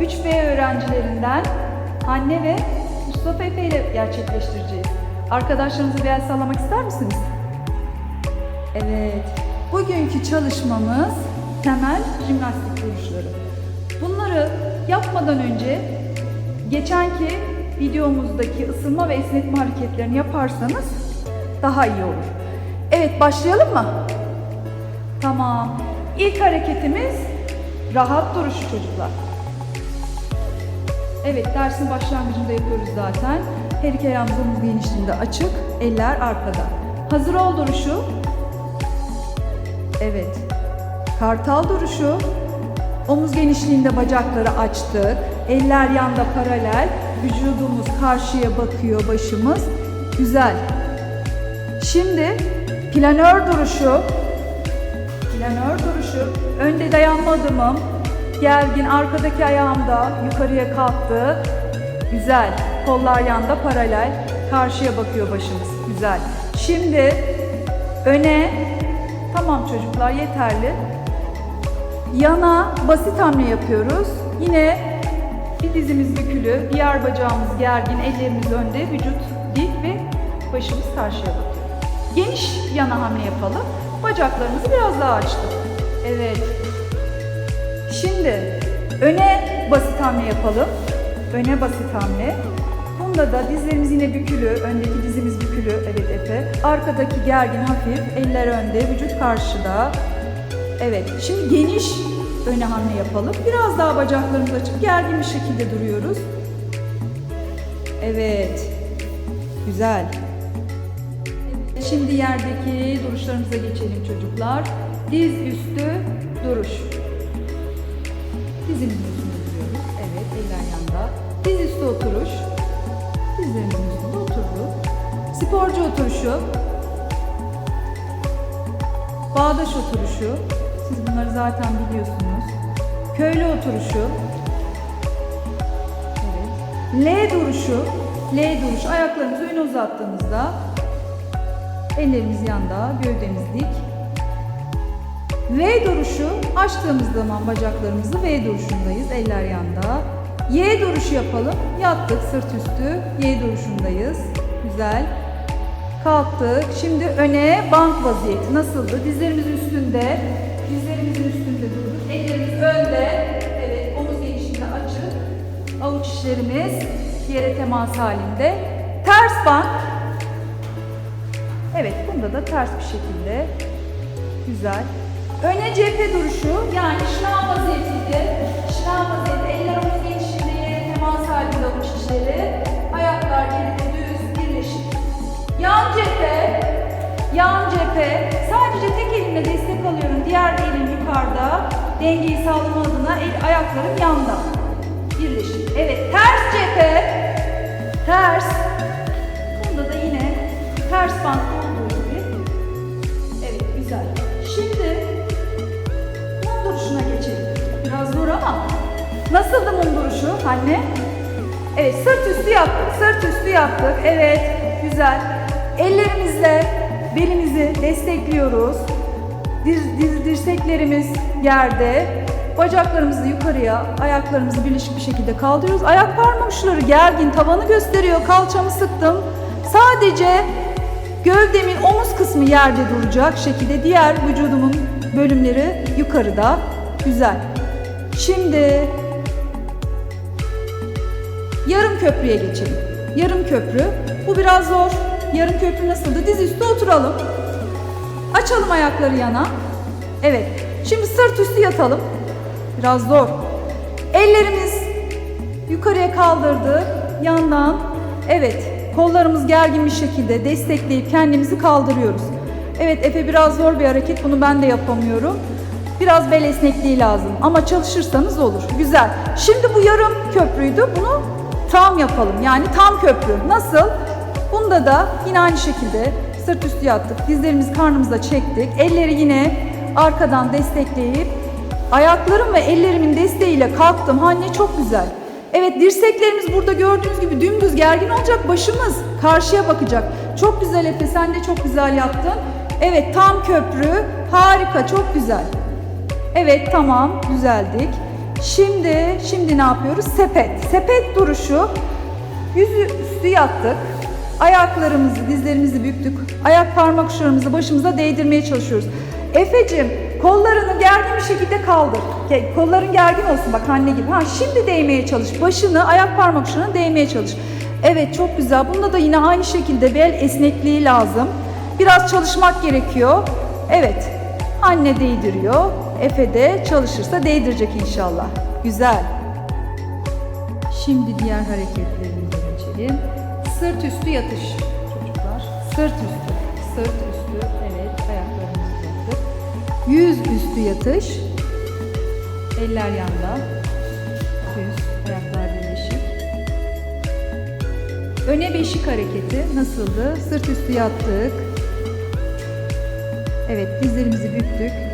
3B öğrencilerinden Anne ve Mustafa Efe ile gerçekleştireceğiz. Arkadaşlarınıza bir el sallamak ister misiniz? Evet. Bugünkü çalışmamız temel jimnastik duruşları. Bunları yapmadan önce geçenki videomuzdaki ısınma ve esnetme hareketlerini yaparsanız daha iyi olur. Evet başlayalım mı? Tamam. İlk hareketimiz rahat duruşu çocuklar. Evet dersin başlangıcında yapıyoruz zaten. Her iki ayağımız omuz genişliğinde açık, eller arkada. Hazır ol duruşu. Evet. Kartal duruşu. Omuz genişliğinde bacakları açtık. Eller yanda paralel. Vücudumuz karşıya bakıyor başımız. Güzel. Şimdi planör duruşu. Planör duruşu. Önde dayanma adımım. Gergin arkadaki ayağımda yukarıya kalktı. Güzel. Kollar yanda paralel. Karşıya bakıyor başımız. Güzel. Şimdi öne. Tamam çocuklar yeterli. Yana basit hamle yapıyoruz. Yine bir dizimiz bükülü, diğer bacağımız gergin, ellerimiz önde, vücut dik ve başımız karşıya bakıyor. Geniş yana hamle yapalım. Bacaklarımızı biraz daha açtık. Evet. Şimdi öne basit hamle yapalım. Öne basit hamle. Bunda da dizlerimiz yine bükülü, öndeki dizimiz bükülü, evet Efe. Arkadaki gergin hafif, eller önde, vücut karşıda. Evet, şimdi geniş öne hamle yapalım. Biraz daha bacaklarımızı açıp gergin bir şekilde duruyoruz. Evet, güzel. Şimdi yerdeki duruşlarımıza geçelim çocuklar. Diz üstü duruş. Dizimizin üstünde duruyoruz. Evet, eller yanda. Diz üstü oturuş. Dizlerimizin üstünde oturduk. Sporcu oturuşu. Bağdaş oturuşu. Siz bunları zaten biliyorsunuz. Köylü oturuşu. Evet. L duruşu. L duruş. Ayaklarımızı öne uzattığımızda ellerimiz yanda, gövdemiz dik. V duruşu açtığımız zaman bacaklarımızı V duruşundayız. Eller yanda. Y duruşu yapalım. Yattık sırt üstü. Y duruşundayız. Güzel. Kalktık. Şimdi öne bank vaziyeti. Nasıldı? Dizlerimiz üstünde. Dizlerimizin üstünde durduk. Ellerimiz önde. Evet, omuz genişliğinde açık. Avuç içlerimiz yere temas halinde. Ters bank. Evet, bunda da ters bir şekilde. Güzel. Öne cephe duruşu yani şınav vaziyetiydi. Şınav vaziyeti. Eller omuz genişliğinde yere temas halinde avuç içleri. Ayaklar geride düz birleşik. Yan cephe. Yan cephe. Sadece tek elimle destek alıyorum. Diğer elim yukarıda. Dengeyi sağlama adına el, ayaklarım yanda. Birleşik. Evet. Ters cephe. Ters. Bunda da yine ters bantta Nasıldı mum duruşu anne? Evet sırt üstü yaptık. Sırt üstü yaptık. Evet güzel. Ellerimizle belimizi destekliyoruz. Diz, diz, dirseklerimiz yerde. Bacaklarımızı yukarıya, ayaklarımızı birleşik bir şekilde kaldırıyoruz. Ayak parmak uçları gergin, tavanı gösteriyor. Kalçamı sıktım. Sadece gövdemin omuz kısmı yerde duracak şekilde diğer vücudumun bölümleri yukarıda. Güzel. Şimdi yarım köprüye geçelim. Yarım köprü. Bu biraz zor. Yarım köprü nasıldı? Diz üstü oturalım. Açalım ayakları yana. Evet. Şimdi sırt üstü yatalım. Biraz zor. Ellerimiz yukarıya kaldırdık. Yandan. Evet. Kollarımız gergin bir şekilde destekleyip kendimizi kaldırıyoruz. Evet Efe biraz zor bir hareket. Bunu ben de yapamıyorum. Biraz bel esnekliği lazım ama çalışırsanız olur. Güzel. Şimdi bu yarım köprüydü. Bunu tam yapalım. Yani tam köprü. Nasıl? Bunda da yine aynı şekilde sırt üstü yattık. Dizlerimizi karnımıza çektik. Elleri yine arkadan destekleyip ayaklarım ve ellerimin desteğiyle kalktım. Anne çok güzel. Evet dirseklerimiz burada gördüğünüz gibi dümdüz gergin olacak. Başımız karşıya bakacak. Çok güzel Efe sen de çok güzel yaptın. Evet tam köprü. Harika çok güzel. Evet tamam düzeldik. Şimdi, şimdi ne yapıyoruz? Sepet. Sepet duruşu. Yüzü üstü yattık. Ayaklarımızı, dizlerimizi büktük. Ayak parmak uçlarımızı başımıza değdirmeye çalışıyoruz. Efe'cim kollarını gergin bir şekilde kaldır. Kolların gergin olsun bak anne gibi. Ha, şimdi değmeye çalış. Başını ayak parmak uçlarına değmeye çalış. Evet çok güzel. Bunda da yine aynı şekilde bel esnekliği lazım. Biraz çalışmak gerekiyor. Evet. Anne değdiriyor. Efe de çalışırsa değdirecek inşallah. Güzel. Şimdi diğer hareketlerimize geçelim. Sırt üstü yatış çocuklar. Sırt üstü. Sırt üstü. Evet ayaklarımızı uzattık. Yüz üstü yatış. Eller yanda. Düz. Ayaklar birleşik. Öne beşik hareketi nasıldı? Sırt üstü yattık. Evet dizlerimizi büktük.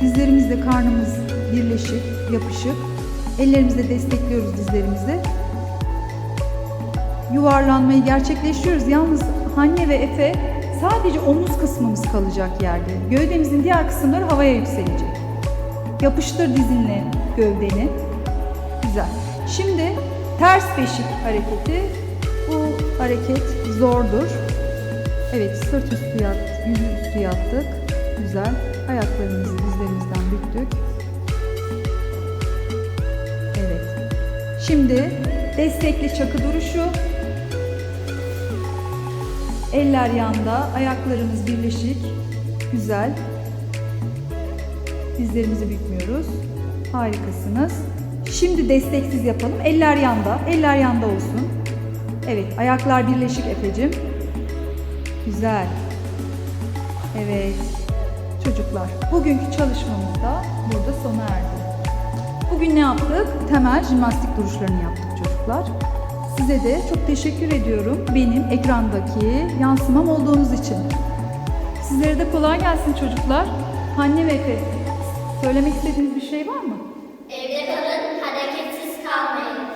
Dizlerimizle karnımız birleşik, yapışık. Ellerimizle destekliyoruz dizlerimizi. Yuvarlanmayı gerçekleştiriyoruz. Yalnız Hanne ve Efe sadece omuz kısmımız kalacak yerde. Gövdemizin diğer kısımları havaya yükselecek. Yapıştır dizinle gövdeni. Güzel. Şimdi ters beşik hareketi. Bu hareket zordur. Evet sırt üstü yat, yüz üstü yattık. Güzel. Ayaklarımızı dizlerimizden büktük. Evet. Şimdi destekli çakı duruşu. Eller yanda, ayaklarımız birleşik. Güzel. Dizlerimizi bükmüyoruz. Harikasınız. Şimdi desteksiz yapalım. Eller yanda, eller yanda olsun. Evet, ayaklar birleşik Efe'cim. Güzel. Evet çocuklar. Bugünkü çalışmamız da burada sona erdi. Bugün ne yaptık? Temel jimnastik duruşlarını yaptık çocuklar. Size de çok teşekkür ediyorum benim ekrandaki yansımam olduğunuz için. Sizlere de kolay gelsin çocuklar. Anne ve Efe, söylemek istediğiniz bir şey var mı? Evde kalın, hareketsiz kalmayın.